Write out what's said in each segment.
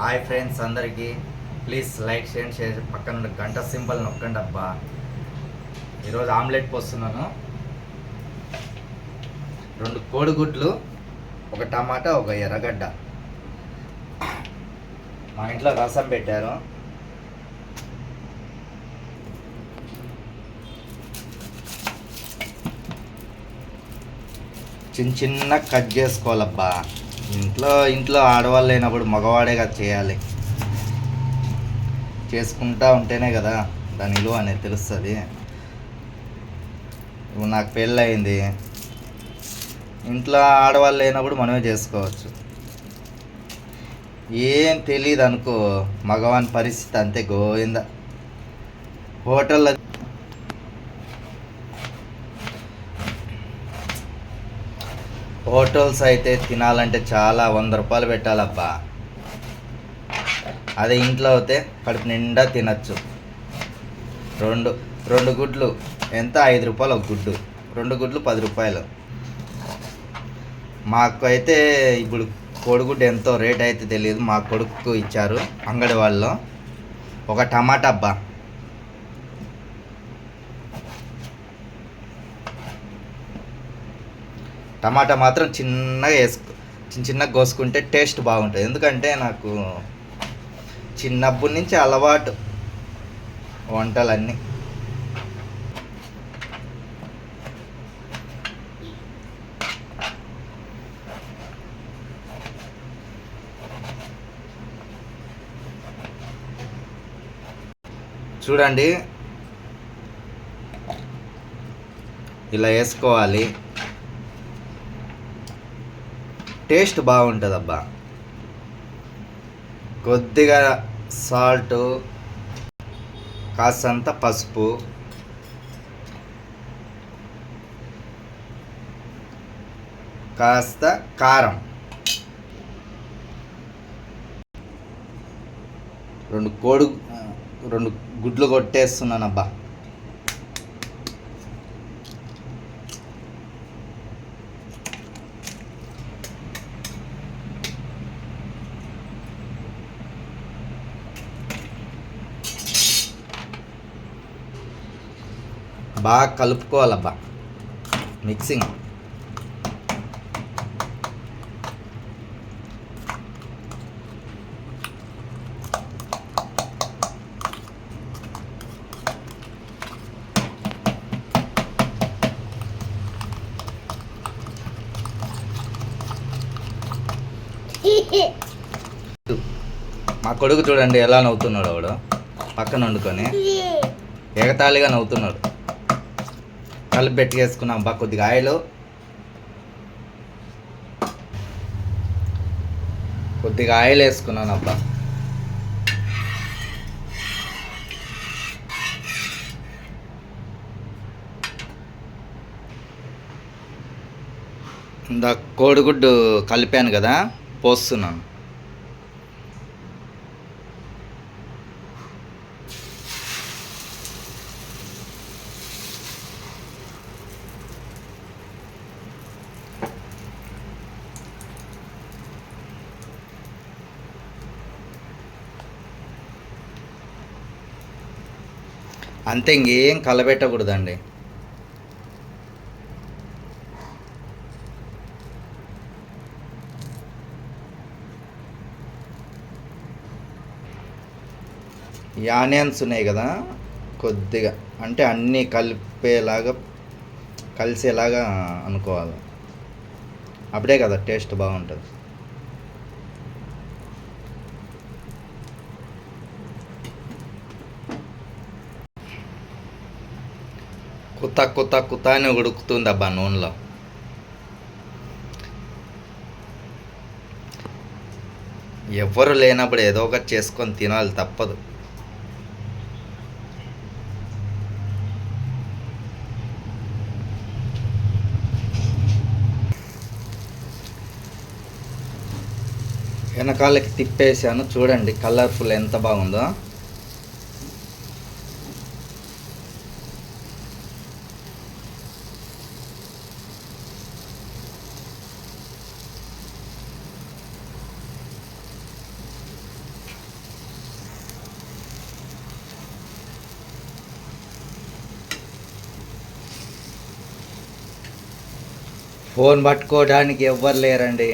Hi friends అందరికీ. Please like share share పక్కన గంట సింబల్ నొక్కండి అబ్బా. ఈరోజు ఆమ్లెట్ పోస్తున్నాను. రెండు కోడిగుడ్లు ఒక టమాటా ఒక ఎర్రగడ్డ. మా ఇంట్లో రసం పెట్టారు. చిన్న చిన్న కట్ చేసుకోవాలబ్బా. ఇంట్లో ఇంట్లో ఆడవాళ్ళు లేనప్పుడు మగవాడే కదా చేయాలి. చేసుకుంటా ఉంటేనే కదా దాని విలువ అనేది తెలుస్తుంది. ఇప్పుడు నాకు పెళ్ళి అయింది ఇంట్లో ఆడవాళ్ళు లేనప్పుడు మనమే చేసుకోవచ్చు. ఏం తెలియదు అనుకో మగవాని పరిస్థితి అంతే గోవింద. హోటల్లో హోటల్స్ అయితే తినాలంటే చాలా వంద రూపాయలు పెట్టాలబ్బా. అదే ఇంట్లో అయితే కడుపు నిండా తినచ్చు. రెండు రెండు గుడ్లు. ఎంత? ఐదు రూపాయలు ఒక గుడ్డు. రెండు గుడ్లు పది రూపాయలు. మాకు అయితే ఇప్పుడు కోడిగుడ్డు ఎంతో రేట్ అయితే తెలియదు మా కొడుకు ఇచ్చారు అంగడి వాళ్ళు ఒక టమాటా అబ్బా. టమాటా మాత్రం చిన్నగా వేసుకో చిన్న చిన్నగా కోసుకుంటే టేస్ట్ బాగుంటుంది. ఎందుకంటే నాకు చిన్నప్పటి నుంచి అలవాటు వంటలన్నీ. చూడండి. ఇలా వేసుకోవాలి. టేస్ట్ బాగుంటుంది అబ్బా కొద్దిగా సాల్ట్ కాసంత పసుపు. కాస్త కారం. రెండు కోడి రెండు గుడ్లు కొట్టేస్తున్నాను బాగా కలుపుకోవాలబ్బా. మిక్సింగ్ మా కొడుకు చూడండి ఎలా నవ్వుతున్నాడు వాడు. పక్కన వండుకొని. ఎగతాళిగా నవ్వుతున్నాడు. కలిపి పెట్టేసుకున్నాం బా కొద్దిగా ఆయిల్. కొద్దిగా ఆయిల్ వేసుకున్నాను అబ్బా. ఇందా కోడిగుడ్డు కలిపాను కదా పోస్తున్నాను. అంతే ఇంకేం కలబెట్టకూడదండి. యానియన్స్ ఉన్నాయి కదా కొద్దిగా అంటే అన్నీ కలిపేలాగా కలిసేలాగా అనుకోవాలి. అప్పుడే కదా టేస్ట్ బాగుంటుంది. కుత కుత కుత అని ఉడుకుతుంది అబ్బా నూనెలో ఎవరు లేనప్పుడు ఏదో ఒకటి చేసుకొని తినాలి తప్పదు. వెనకాలకి తిప్పేసాను చూడండి కలర్ఫుల్ ఎంత బాగుందో. ఫోన్ పట్టుకోవడానికి ఎవ్వరు లేరండి.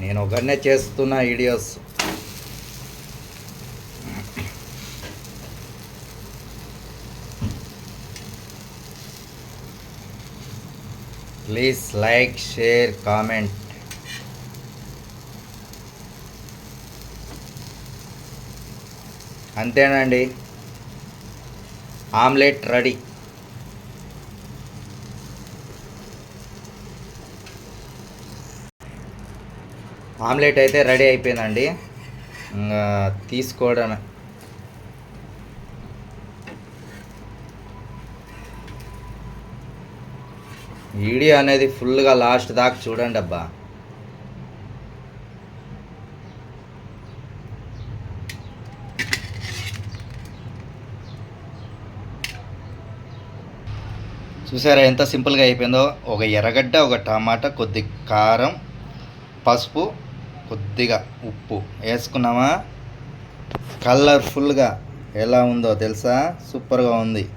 నేను ఒకనే చేస్తున్న videos please like share comment. అంతేనండి. Omelette ready. ఆమ్లెట్ అయితే రెడీ అయిపోయిందండి. ఇంకా తీసుకోవడమే వీడియో అనేది ఫుల్గా లాస్ట్ దాకా చూడండి అబ్బా. చూసారా ఎంత సింపుల్గా అయిపోయిందో? ఒక ఎర్రగడ్డ ఒక టమాటా కొద్ది కారం పసుపు కొద్దిగా ఉప్పు. వేసుకున్నామా కలర్ఫుల్గా ఎలా ఉందో తెలుసా? సూపర్గా ఉంది.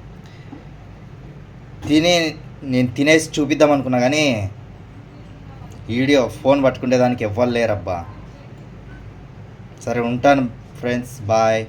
తినే నేను తినేసి చూపిద్దాం అనుకున్నా కానీ వీడియో ఫోన్ పట్టుకునే దానికి ఎవ్వరు లేరబ్బా. సరే ఉంటాను ఫ్రెండ్స్. బాయ్.